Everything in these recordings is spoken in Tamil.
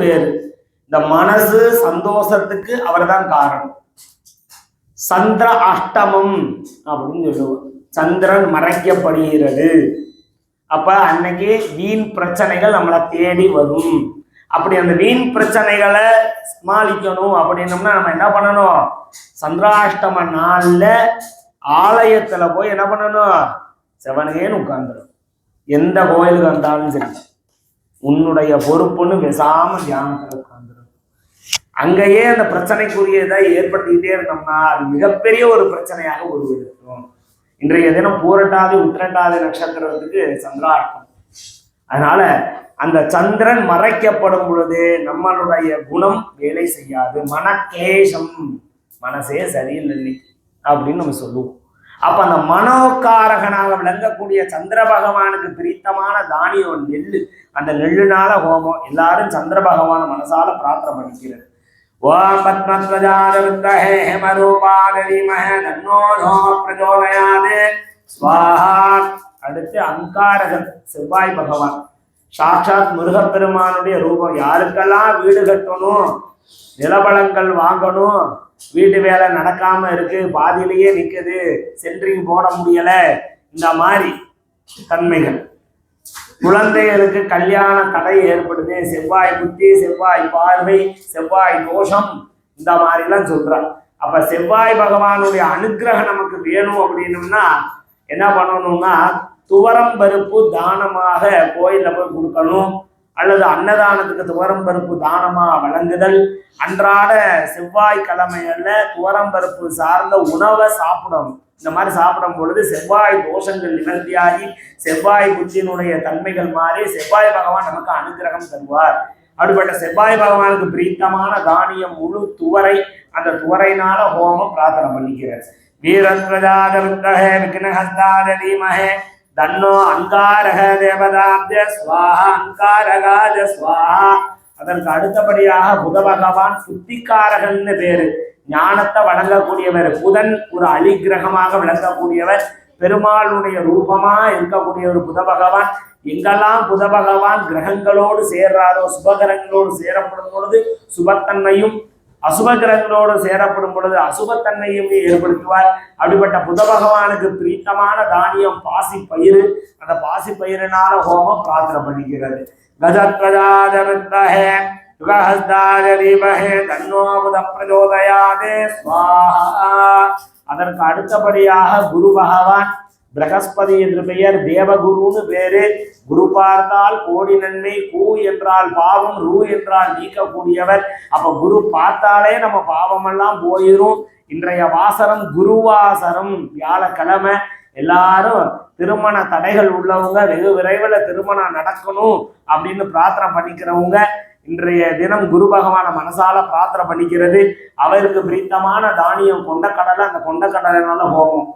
பேரு இந்த மனசு சந்தோஷத்துக்கு அவர்தான் காரணம். சந்திர அஷ்டமம் அப்படின்னு சொல்லுவோம். சந்திரன் மறைக்கப்படுகிறது. அப்ப அன்னைக்கு வீண் பிரச்சனைகள் நம்மளை தேடி வரும். அப்படி அந்த வீண் பிரச்சனைகளை சமாளிக்கணும் அப்படின்னம்னா நம்ம என்ன பண்ணணும்? சந்திராஷ்டம நாள்ல ஆலயத்துல போய் என்ன பண்ணணும்? செவனேன்னு உட்கார்ந்துடும் எந்த கோயிலுக்கு வந்தாலும் சரி. உன்னுடைய பொறுப்புன்னு பேசாம தியானத்துல உட்காந்துடும் அங்கேயே அந்த பிரச்சனைக்குரியதை ஏற்படுத்திக்கிட்டே இருந்தோம்னா அது மிகப்பெரிய ஒரு பிரச்சனையாக உருவெடுக்கும். இன்றைய தினம் பூரட்டாதி உத்திரட்டாதி நட்சத்திரத்துக்கு சந்திராஷ்டம் அதனால அந்த சந்திரன் மறைக்கப்படும் பொழுது நம்மளுடைய குணம் வேலை செய்யாது. மனக்லேஷம். மனசே சரியில்லை அப்படின்னு நம்ம சொல்லுவோம். அப்ப அந்த மனோக்காரகனால விளங்கக்கூடிய சந்திர பகவானுக்கு பிரித்தமான தானியம் நெல்லு. அந்த நெல்லுனால ஹோமம் எல்லாரும் சந்திர பகவான மனசால பிரார்த்தனை பண்ணிக்கிறது. ஓம் பத்மத்வஜாதருத்தஹே ஹேமரூபாதீமஹ தன்னோனோ பிரஜோதயாது. ஸ்வாஹா. அடுத்து அங்காரகன் செவ்வாய் பகவான். சாட்சாத் முருகப்பெருமானுடைய ரூபம். யாருக்கெல்லாம் வீடு கட்டணும் நிலபலங்கள் வாங்கணும் வீட்டு வேலை நடக்காம இருக்கு பாதியிலேயே நிக்குது சென்ட்ரிங் போட முடியல இந்த மாதிரி தன்மைகள். குழந்தைகளுக்கு கல்யாண தடை ஏற்படுது. செவ்வாய் புத்தி செவ்வாய் பார்வை செவ்வாய் தோஷம் இந்த மாதிரிலாம் சொல்றாங்க. அப்ப செவ்வாய் பகவானுடைய அனுக்கிரகம் நமக்கு வேணும் அப்படின்னம்னா என்ன பண்ணணும்னா துவரம் பருப்பு தானமாக கோயிலில் போய் கொடுக்கணும். அல்லது அன்னதானத்துக்கு துவரம் பருப்பு தானமா வழங்குதல்? அன்றாட செவ்வாய் கிழமைகள்ல துவரம் பருப்பு சார்ந்த உணவை சாப்பிடணும். இந்த மாதிரி சாப்பிடும் பொழுது செவ்வாய் தோஷங்கள் நிவர்த்தியாகி செவ்வாய் புத்தியினுடைய தன்மைகள் மாறி செவ்வாய் பகவான் நமக்கு அனுகிரகம் தருவார். அப்படிப்பட்ட செவ்வாய் பகவானுக்கு பிரீத்தமான தானியம் முழு துவரை அந்த துவரைனால ஹோமம் பிரார்த்தனை பண்ணிக்கிறார். வீரத்வஜாதருத்தக விக்னஹஸ்தாத தீமஹே தன்னோ அங்காரக தேவதாப்ஜ ஸ்வாஹா அங்காரகாஜ ஸ்வாஹா அதற்கு அடுத்தபடியாக புத பகவான் புத்திக்காரகன்னு பேரு. ஞானத்தை வழங்கக்கூடியவர். புதன் ஒரு அலிகிரகமாக விளங்கக்கூடியவர். பெருமாளுடைய ரூபமா இருக்கக்கூடிய ஒரு புத பகவான். எங்கெல்லாம் புத பகவான் கிரகங்களோடு சேர்றாரோ சுபகிரகங்களோடு சேரப்படும் பொழுது சுபத்தன்மையும் அசுப கிரகங்களோடு சேரப்படும் பொழுது அசுபத்தன்மையும் ஏற்படுத்துவார் அப்படிப்பட்ட புத பகவானுக்கு பிரீத்தமான தானியம் பாசி பயிறு அந்த பாசி பயிரினால ஹோமம் பிரார்த்தனை பண்ணிக்கிறது. கஜத்வஜாதே யுகஹஸ்தாய தீமஹே தன்னோ புத ஸ்வாஹா. அதற்கு அடுத்தபடியாக குரு பகவான் பிரகஸ்பதி என்று பெயர் தேவகுருன்னு பேரு. குரு பார்த்தால் கோடி நன்மை கூ என்றால் பாவம் ரூ என்றால் நீக்கக்கூடியவர். அப்ப குரு பார்த்தாலே நம்ம பாவமெல்லாம் போயிரும். இன்றைய வாசரம் குருவாசரம் வியாழக்கிழமை. எல்லாரும் திருமண தடைகள் உள்ளவங்க வெகு விரைவில் திருமணம் நடக்கணும் அப்படின்னு பிரார்த்தனை பண்ணிக்கிறவங்க இன்றைய தினம் குரு பகவான மனசால பிரார்த்தனை பண்ணிக்கிறது. அவருக்கு பிரீத்தமான தானியம் கொண்டக்கடலை அந்த கொண்ட கடலைனால போகும்.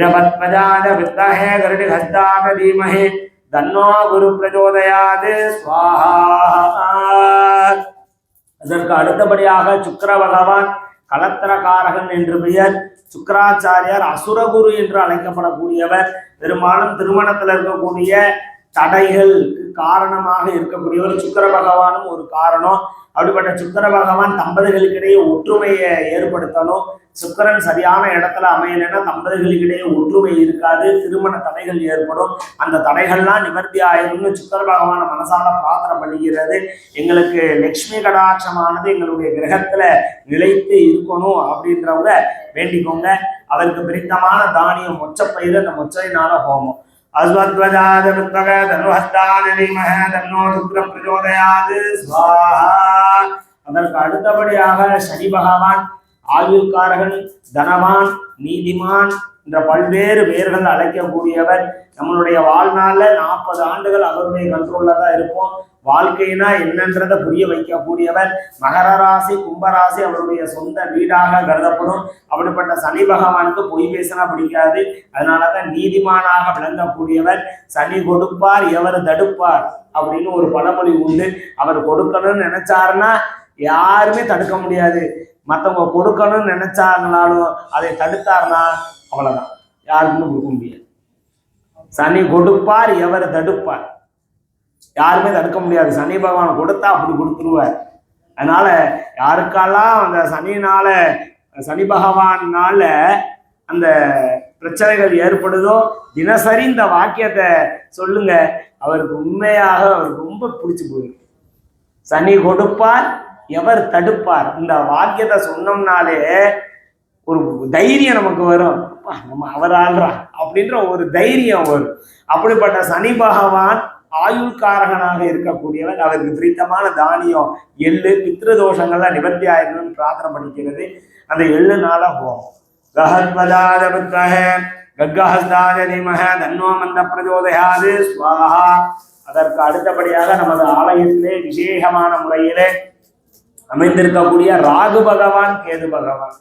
ரபத்மஜாத வித்தஹே கருடி ஹஸ்தான தீமஹே. தன்னோ குரு பிரஜோதயாது சுவாஹா அதற்கு அடுத்தபடியாக சுக்கர பகவான் கலத்திரகாரகன் என்று பெயர். சுக்கராச்சாரியார் அசுரகுரு என்று அழைக்கப்படக்கூடியவர். பெரும்பாலும் திருமணத்தில் இருக்கக்கூடிய தடைகள் காரணமாக இருக்கக்கூடியவர் சுக்கர பகவானும் ஒரு காரணம். அப்படிப்பட்ட சுக்கர பகவான் தம்பதிகளுக்கிடையே ஒற்றுமையை ஏற்படுத்தணும். சுக்கரன் சரியான இடத்துல அமையலைன்னா தம்பதிகளுக்கிடையே ஒற்றுமை இருக்காது திருமண தடைகள் ஏற்படும். அந்த தடைகள்லாம் நிவர்த்தி ஆயிரும்னு சுக்கர பகவான மனசால பிரார்த்தனை பண்ணிக்கிறது. எங்களுக்கு லக்ஷ்மி கடாட்சமானது எங்களுடைய கிரகத்துல நிலைத்து இருக்கணும் அப்படின்றவங்க வேண்டிக்கோங்க. அதற்கு பிரித்தமான தானியம் மொச்சப்பயிர் அந்த மொச்சையினால ஹோமம். அஸ்வத்வஜாத புத்தக தனுஹஸ்தான தீமஹ தன்னோ சுக்ர பிரச்சோதயாது. அதற்கு அடுத்தபடியாக சனி பகவான் ஆயுள்காரகன் தனவான் நீதிமான் என்ற பல்வேறு பெயர்கள் அழைக்கக்கூடியவர். நம்மளுடைய வாழ்நாளில் நாற்பது ஆண்டுகள் அவருடைய கண்ட்ரோல்ல தான் இருப்போம். வாழ்க்கைனா என்னன்றதை புரிய வைக்கக்கூடியவர். மகர ராசி கும்பராசி அவருடைய சொந்த வீடாக கருதப்படும். அப்படிப்பட்ட சனி பகவானுக்கு பொய் பேசினா பிடிக்காது. அதனாலதான் நீதிமானாக விளங்கக்கூடியவர். சனி கொடுப்பார் எவர் தடுப்பார் அப்படின்னு ஒரு பழமொழி உண்டு. அவர் கொடுக்கணும்னு நினைச்சாருன்னா யாருமே தடுக்க முடியாது. மற்றவங்க கொடுக்கணும்னு நினைச்சாங்கனாலும் அதை தடுத்தாருன்னா அவ்வளவுதான். யாருக்குமே கொடுக்க முடியாது. சனி கொடுப்பார் எவர் தடுப்பார்? யாருமே தடுக்க முடியாது. சனி பகவான் கொடுத்தா அப்படி கொடுத்துருவார். அதனால யாருக்கெல்லாம் அந்த சனினால சனி பகவானால அந்த பிரச்சனைகள் ஏற்படுதோ தினசரி இந்த வாக்கியத்தை சொல்லுங்க. அவருக்கு உண்மையாக அவருக்கு ரொம்ப பிடிச்சு போயிடும். சனி கொடுப்பார் எவர் தடுப்பார்? இந்த வாக்கியத்தை சொன்னோம்னாலே ஒரு தைரியம் நமக்கு வரும். அப்பா, நம்ம அவர் ஆள்றா அப்படின்ற ஒரு தைரியம் வரும். அப்படிப்பட்ட சனி பகவான் ஆயுள்காரகனாக இருக்கக்கூடியவர். அவருக்கு பிரித்தமான தானியம் எள்ளு பித்ரு தோஷங்கள்லாம் நிவர்த்தி ஆயிருக்கணும்னு பிரார்த்தனை பண்ணிக்கிறது. அந்த எள்ளுனால போகும். கஹத்வதாத புத்தக கக்கஹஸ்தாத தீமக தன்னோ மந்த பிரஜோதயாது. ஸ்வாஹா அதற்கு அடுத்தபடியாக நமது ஆலயத்திலே விசேஷமான முறையிலே அமைந்திருக்கக்கூடிய ராகு பகவான் கேது பகவான்.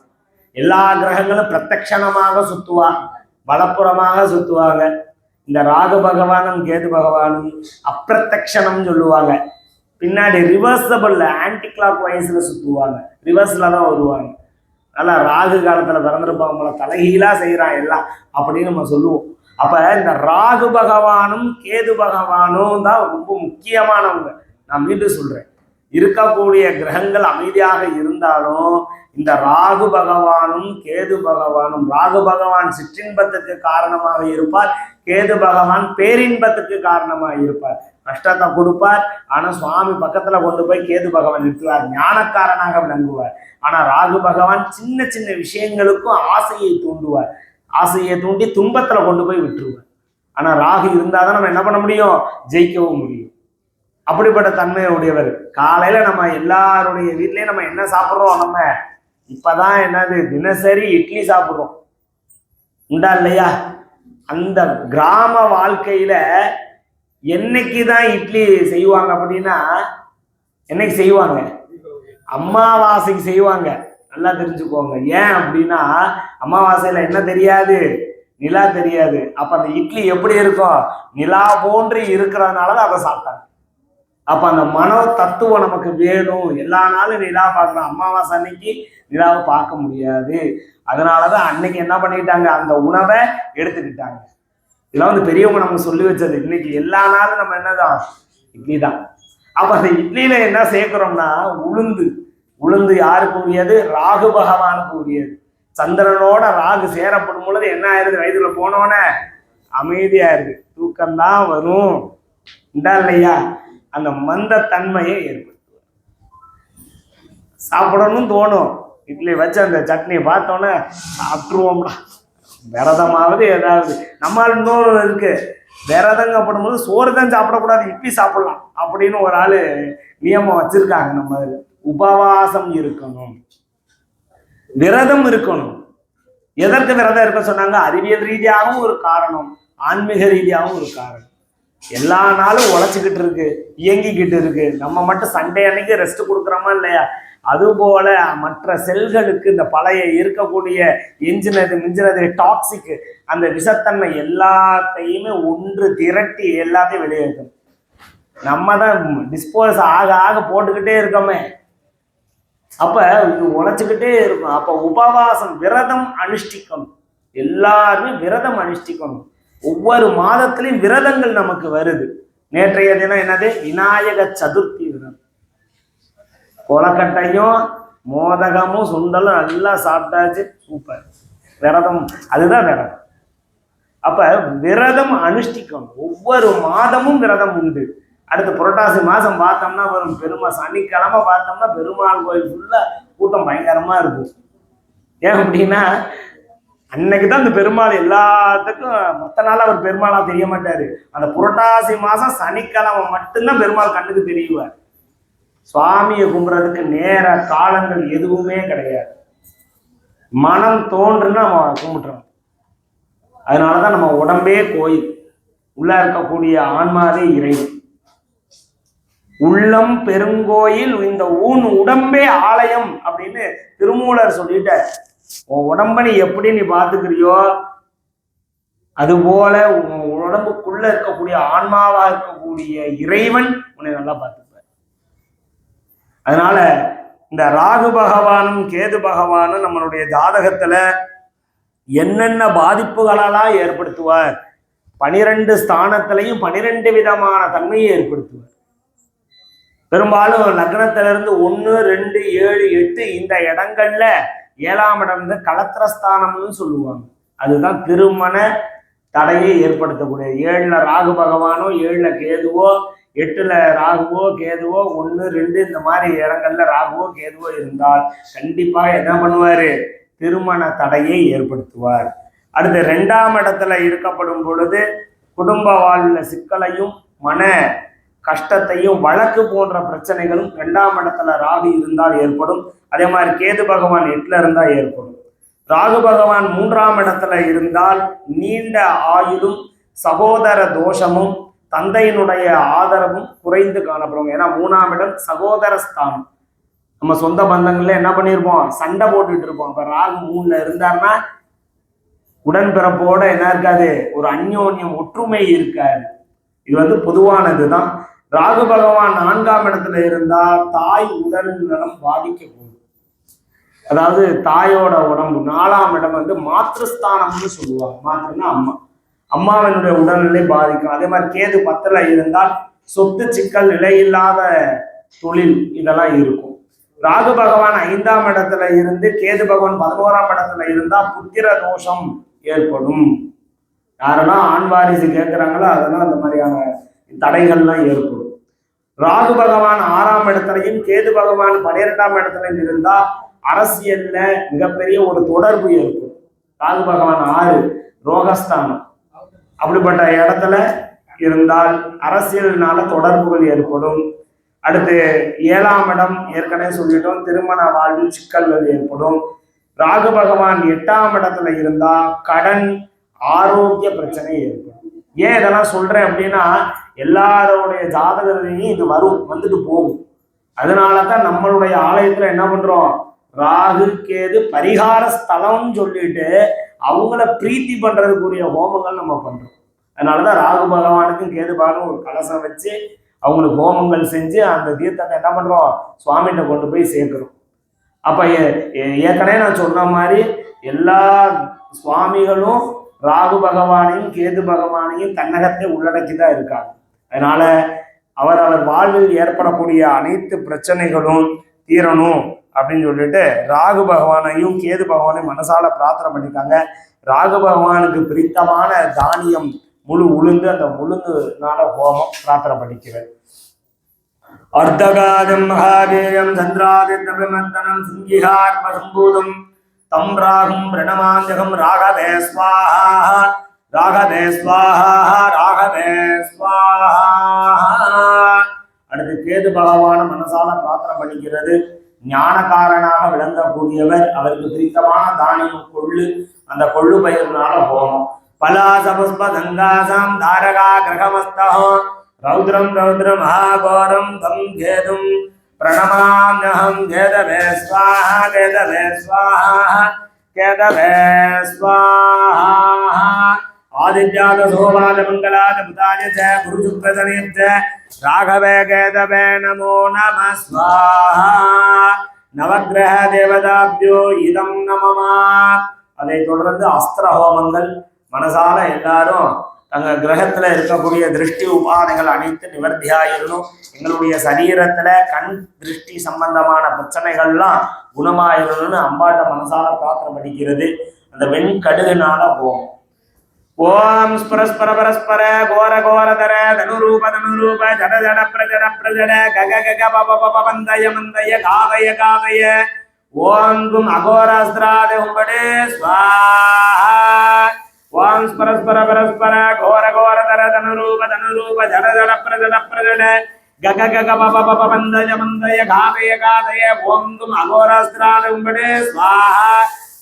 எல்லா கிரகங்களும் பிரத்யக்ஷணமாக சுத்துவான் வலப்புறமாக சுத்துவாங்க. இந்த ராகு பகவானும் கேது பகவானும் அப்பிரத்தக்ஷணம் சொல்லுவாங்க. பின்னாடி ரிவர்சபிள் ஆன்டி கிளாக் வயசுல சுத்துவாங்க. ரிவர்ஸ்ல தான் வருவாங்க. நல்லா ராகு காலத்துல பிறந்திருப்பாங்க போல தலைகீழா செய்யறான் எல்லாம் அப்படின்னு நம்ம சொல்லுவோம். அப்ப இந்த ராகு பகவானும் கேது பகவானும் தான் ரொம்ப முக்கியமானவங்க. நான் மீண்டும் சொல்றேன். இருக்கக்கூடிய கிரகங்கள் அமைதியாக இருந்தாலும் இந்த ராகு பகவானும் கேது பகவானும் ராகு பகவான் சிற்றின்பத்துக்கு காரணமாக இருப்பார் கேது பகவான் பேரின்பத்துக்கு காரணமாக இருப்பார். கஷ்டத்தை கொடுப்பார் ஆனா சுவாமி பக்கத்துல கொண்டு போய் கேது பகவான் நிறுத்துவார் ஞானக்காரனாக விளங்குவார். ஆனா ராகு பகவான் சின்ன சின்ன விஷயங்களுக்கும் ஆசையை தூண்டுவார். ஆசையை தூண்டி துன்பத்துல கொண்டு போய் விட்டுருவார். ஆனா ராகு இருந்தாதான் நம்ம என்ன பண்ண முடியும்? ஜெயிக்கவும் முடியும். அப்படிப்பட்ட தன்மையை உடையவர். காலையில நம்ம எல்லாருடைய வீட்லயும் நம்ம என்ன சாப்பிட்றோம்? நம்ம இப்பதான் என்னது? தினசரி இட்லி சாப்பிட்றோம். உண்டா இல்லையா? அந்த கிராம வாழ்க்கையில என்னைக்கு தான் இட்லி செய்வாங்க அப்படின்னா என்னைக்கு செய்வாங்க? அமாவாசைக்கு செய்வாங்க. நல்லா தெரிஞ்சுக்கோங்க. ஏன் அப்படின்னா அமாவாசையில என்ன தெரியாது? நிலா தெரியாது. அப்ப அந்த இட்லி எப்படி இருக்கும்? நிலா போன்று இருக்கிறதுனால தான் அதை சாப்பிட்டாங்க. அப்ப அந்த மனோ தத்துவம் நமக்கு வேணும். எல்லா நாளும் நிலா பார்க்கலாம் அமாவாசை அன்னைக்கு நிலாவை பார்க்க முடியாது. அதனாலதான் அன்னைக்கு என்ன பண்ணிட்டாங்க அந்த உணவை எடுத்துக்கிட்டாங்க. இதெல்லாம் வந்து பெரியவங்க நமக்கு சொல்லி வச்சது. இன்னைக்கு எல்லா நாளும் நம்ம என்னதான்? இட்லி தான். அப்ப அந்த இட்லியில என்ன சேர்க்கிறோம்னா உளுந்து. உளுந்து யாருக்கு உரியது? ராகு பகவானுக்கு உரியது. சந்திரனோட ராகு சேரப்படும் பொழுது என்ன ஆயிருது? வயதுல போனோன்னே அமைதியா இருக்கு தூக்கம்தான் வரும். உண்டா இல்லையா? அந்த மந்த தன்மையை ஏற்படுத்துவார். சாப்பிடணும்னு தோணும். இட்லி வச்சு அந்த சட்னியை பார்த்தோன்னே சாப்பிட்ருவோம்டா விரதமாவது ஏதாவது. நம்மால் இன்னொரு இருக்கு. விரதங்க போது சோறு தான் சாப்பிடக்கூடாது இட்லி சாப்பிடலாம் அப்படின்னு ஒரு ஆள் நியமம் வச்சிருக்காங்க நம்ம உபவாசம் இருக்கணும். விரதம் இருக்கணும். எதற்கு விரதம் இருக்க சொன்னாங்க? அறிவியல் ரீதியாகவும் ஒரு காரணம் ஆன்மீக ரீதியாகவும் ஒரு காரணம். எல்லா நாளும் உழைச்சிக்கிட்டு இருக்கு இயங்கிக்கிட்டு இருக்கு. நம்ம மட்டும் சண்டே அன்னைக்கு ரெஸ்ட் கொடுக்குறோமா இல்லையா? அதுபோல மற்ற செல்களுக்கு இந்த பழைய இருக்கக்கூடிய எஞ்சினது மிஞ்சினது டாக்ஸிக்கு அந்த விஷத்தன்மை எல்லாத்தையுமே ஒன்று திரட்டி எல்லாத்தையும் வெளியேற்றும். நம்ம தான் டிஸ்போஸ் ஆக ஆக போட்டுக்கிட்டே இருக்கோமே. அப்ப இது உழைச்சிக்கிட்டே இருக்கும். அப்ப உபவாசம் விரதம் அனுஷ்டிக்கணும் எல்லாருமே விரதம் அனுஷ்டிக்கணும். ஒவ்வொரு மாதத்திலையும் விரதங்கள் நமக்கு வருது. நேற்றைய தினம் என்னது? விநாயக சதுர்த்தி விரதம். கொலக்கட்டையும் மோதகமும் சுண்டலும் நல்லா சாப்பிட்டாச்சு. சூப்பர். விரதம் அதுதான் விரதம். அப்ப விரதம் அனுஷ்டிக்கணும் ஒவ்வொரு மாதமும் விரதம் உண்டு. அடுத்து புரட்டாசி மாசம் பார்த்தோம்னா வரும் பெருமா சனிக்கிழமை பார்த்தோம்னா பெருமாள் கோயில் ஃபுல்லாக கூட்டம் பயங்கரமா இருக்கும். ஏன் அப்படின்னா அன்னைக்கு தான் அந்த பெருமாள் எல்லாத்துக்கும் மற்ற நாள் அவர் பெருமாளா தெரிய மாட்டாரு. அந்த புரட்டாசி மாசம் சனிக்கிழமை மட்டும்தான் பெருமாள் கண்ணுக்கு தெரியுவார். சுவாமியை கும்பிட்றதுக்கு நேர காலங்கள் எதுவுமே கிடையாது. மனம் தோன்றுன்னு நம்ம கும்பிட்டுறோம். அதனாலதான் நம்ம உடம்பே கோயில். உள்ள இருக்கக்கூடிய ஆன்மாவே இறைவன். உள்ளம் பெருங்கோயில் இந்த ஊன் உடம்பே ஆலயம் அப்படின்னு திருமூலர் சொல்லிட்டார். உன் உடம்ப நீ எப்படி நீ பாத்துக்கிறியோ அதுபோல உன் உடம்புக்குள்ள இருக்கக்கூடிய ஆன்மாவா இருக்கக்கூடிய இறைவன் உன்னை நல்லா பார்த்துப்பார் அதனால இந்த ராகு பகவானும் கேது பகவானும் நம்மளுடைய ஜாதகத்துல என்னென்ன பாதிப்புகளெல்லாம் ஏற்படுத்துவார்? பனிரெண்டு ஸ்தானத்திலையும் பனிரெண்டு விதமான தன்மையை ஏற்படுத்துவார். பெரும்பாலும் லக்னத்திலிருந்து ஒன்று ரெண்டு ஏழு எட்டு இந்த இடங்கள்ல ஏழாம் இடம் வந்து கலத்திரஸ்தானம்னு சொல்லுவாங்க. அதுதான் திருமண தடையை ஏற்படுத்தக்கூடிய ஏழுல ராகு பகவானோ ஏழுல கேதுவோ எட்டுல ராகுவோ கேதுவோ ஒன்று ரெண்டு இந்த மாதிரி இடங்கள்ல ராகுவோ கேதுவோ இருந்தால் கண்டிப்பாக என்ன பண்ணுவார்? திருமண தடையை ஏற்படுத்துவார். அடுத்து ரெண்டாம் இடத்துல இருக்கப்படும் பொழுது குடும்ப வாழ்வில் சிக்கலையும் மன கஷ்டத்தையும் வழக்கு போன்ற பிரச்சனைகளும் ரெண்டாம் இடத்துல ராகு இருந்தால் ஏற்படும். அதே மாதிரி கேது பகவான் எட்டுல இருந்தால் ஏற்படும். ராகு பகவான் மூன்றாம் இடத்துல இருந்தால் நீண்ட ஆயுளும் சகோதர தோஷமும் தந்தையினுடைய ஆதரவும் குறைந்து காணப்படும். ஏன்னா மூணாம் இடம் சகோதர ஸ்தானம். நம்ம சொந்த பந்தங்கள்ல என்ன பண்ணியிருப்போம் சண்டை போட்டுட்டு இருப்போம். இப்ப ராகு மூணுல இருந்தாருன்னா உடன்பிறப்போட என்ன இருக்காது? ஒரு அந்யோன்யம் ஒற்றுமை இருக்காது. இது வந்து பொதுவானது தான் ராகு பகவான் நான்காம் இடத்துல இருந்தா தாய் உடல் நலம் பாதிக்க போகுது அதாவது தாயோட உடம்பு நாலாம் இடம் வந்து மாத்ருஸ்தானம்னு சொல்லுவாங்க. மாத்திரன்னா அம்மா. அம்மாவினுடைய உடல்நிலை பாதிக்கும். அதே மாதிரி கேது பத்துல இருந்தால் சொத்து சிக்கல் நிலையில்லாத தொழில் இதெல்லாம் இருக்கும். ராகு பகவான் ஐந்தாம் இடத்துல இருந்து கேது பகவான் பதினோராம் இடத்துல இருந்தா புத்திர தோஷம் ஏற்படும். யாரெல்லாம் ஆண் வாரிசு கேட்குறாங்களோ அதெல்லாம் அந்த மாதிரியான தடைகள்லாம் ஏற்படும். ராகு பகவான் ஆறாம் இடத்துலையும் கேது பகவான் பன்னிரெண்டாம் இடத்துலையும் இருந்தா அரசியல்ல மிகப்பெரிய ஒரு தொடர்பு இருக்கும் ராகு பகவான் ஆறு ரோகஸ்தானம். அப்படிப்பட்ட இடத்துல இருந்தால் அரசியல்னால தொடர்புகள் ஏற்படும். அடுத்து ஏழாம் இடம் ஏற்கனவே சொல்லிட்டோம் திருமண வாழ்வில் சிக்கல்கள் ஏற்படும். ராகு பகவான் எட்டாம் இடத்துல இருந்தா கடன் ஆரோக்கிய பிரச்சனை ஏற்படும். ஏன் இதெல்லாம் சொல்றேன் அப்படின்னா எல்லாரோடைய ஜாதகத்திலையும் இது வரும் வந்துட்டு போகும். அதனால தான் நம்மளுடைய ஆலயத்துல என்ன பண்றோம்? ராகு கேது பரிகார ஸ்தலம்னு சொல்லிட்டு அவங்கள பிரீத்தி பண்றதுக்குரிய ஹோமங்கள் நம்ம பண்றோம். அதனாலதான் ராகு பகவானுக்கும் கேது பகவானும் ஒரு கலசம் வச்சு அவங்களுக்கு ஹோமங்கள் செஞ்சு அந்த தீர்த்தத்தை என்ன பண்றோம்? சுவாமிகிட்ட கொண்டு போய் சேர்க்கிறோம். அப்ப ஏ- ஏற்கனவே நான் சொன்ன மாதிரி எல்லா சுவாமிகளும் ராகு பகவானையும் கேது பகவானையும் தன்னகத்தை உள்ளடக்கி தான் இருக்காங்க. அதனால அவர் அவர் வாழ்வில் ஏற்படக்கூடிய அனைத்து பிரச்சனைகளும் தீரணும் அப்படின்னு சொல்லிட்டு ராகு பகவானையும் கேது பகவானையும் மனசால பிரார்த்தனை பண்ணிட்டாங்க ராகு பகவானுக்கு பிரித்தமான தானியம் முழு உளுந்து அந்த உளுந்துனால ஹோமம் பிரார்த்தனை பண்ணிக்கிறேன். அர்த்தகாதம் மகாவீரம் சந்திராதித்யபிமந்தனம் சிங்கிஹார்பசம்பூதம் தம் ராகும் பிரணமாஞ்சகம் ராகவே ஸ்வாஹா ராகவே ஸ்வாஹா ராகவே ஸ்வாஹா. அடுத்து கேது பகவான மனசால பண்ணுகிறது ஞானக்காரனாக விளங்கக்கூடியவர் அவருக்கு பிரித்தமான தானியம் கொள்ளு அந்த கொள்ளு பயிர்னால ஹோமம் பலாசபுஷ்ப கங்காசாம் தாரகா கிரகமஸ்தகம் ரௌத்ரம் ரௌத்ர மகாகோரம் தம் கேதும் பிரணமாம்யஹம் கேதவே ஸ்வாஹா கேதவே ஸ்வாஹா கேதவே ஸ்வாஹா. ஆதித்யாத சோபாத மங்களாத புதாய ச ராகவே கேதவே நமோ நம ஸ்வாஹா நவக்கிரக தேவதாபியோ இதம் நமமா அதை தொடர்ந்து அஸ்திர ஹோமங்கள் மனசால எல்லாரும் அங்க கிரகத்துல இருக்கக்கூடிய திருஷ்டி உபாதைகள் அனைத்து நிவர்த்தியாயிரணும். எங்களுடைய சரீரத்துல கண் திருஷ்டி சம்பந்தமான பிரச்சனைகள்லாம் குணமாயிரணும்னு அம்பாட்ட மனசால பிரார்த்தனை படிக்கிறது அந்த வெண்கடுகுனால ஹோமம் ஸ்பரஸ்பர பரஸ்பர கோர கோரதர தனுரூப தனுரூப ஜட ஜட பிரஜட பிரஜட கக கக பப பப மந்தய மந்தய காதய காதய. ஓம் கும் அகோராஸ்திராத உம்படே ஸ்வாஹா. ஓம் ஸ்பரஸ்பர பரஸ்பர கோர கோரதர தனுரூப தனுரூப ஜட ஜட பிரஜட பிரஜட. கக கக பப பப மந்தய மந்தய காதய காதய ஓம் கும் அகோராஸ்திராத உம்படே. ஸ்வாஹா.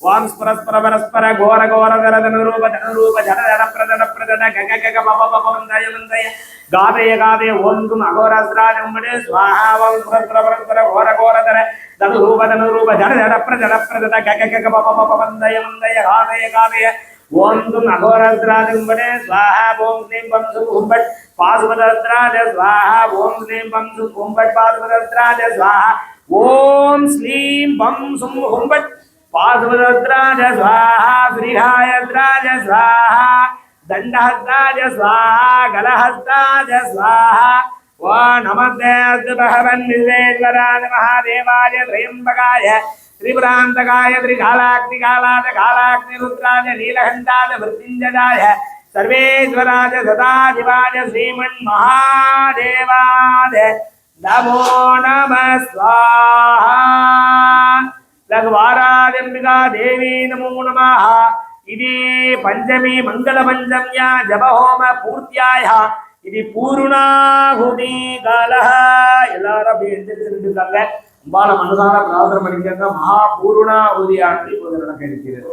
ஓம் ஸ்பரஸ்பர பரஸ்பர கோர கோர தர தனுரூப தனுரூப ஜட ஜட பிரஜட பிரஜட கக கக பப பப மந்தய மந்தய காதய காதய ஓங்கும் அகோராஸ்திராஜ உம்படே. ஸ்வாஹா. ஓம் ஸ்பரஸ்பர பரஸ்பர கோர கோர தர தனுரூப தனுரூப ஜட ஜட பிரஜட பிரஜட கக கக ఓం గుం అఘోరస్రాదింబడే స్వాహ ఓం శ్రీం వంశు కుంభట్ పాశుపదస్రాజ స్వాహ ఓం శ్రీం వంశు కుంభట్ పాశుపదస్రాజ స్వాహ ఓం శ్రీం వంశుం కుంభట్ పాశుపదస్రాజ స్వాహ శ్రీహాయస్రాజ స్వాహ దండహస్రాజ స్వాహ గలహస్రాజ స్వాహ ఓ నమస్తే భగవన్ విశ్వేశ్వరాయ మహాదేవాయ త్రయంబకాయ ஸ்ரீபுராந்தகாய திரிகாலாக்னிகாலாத காலாக்னிருத்ராஜ நீலகண்டாத மிருத்யுஞ்சதாய சர்வேஸ்வராஜ சதாதிவாஜ ஸ்ரீமன் மகாதேவாத நமோ நம ரகுவாராஜம்பிகா தேவி நமோ நமாக இதே பஞ்சமி மங்கள பஞ்சம்யா ஜபஹோம பூர்த்தியாயா இது பூர்ணாகுதி காலா எல்லாரும் அப்படி எழுந்திருக்காங்க அம்பான மனதார பிரார்த்தனை பண்ணிக்கங்க மகா பூர்ணாவதி ஆண்டு இப்போது நடக்க இருக்கிறது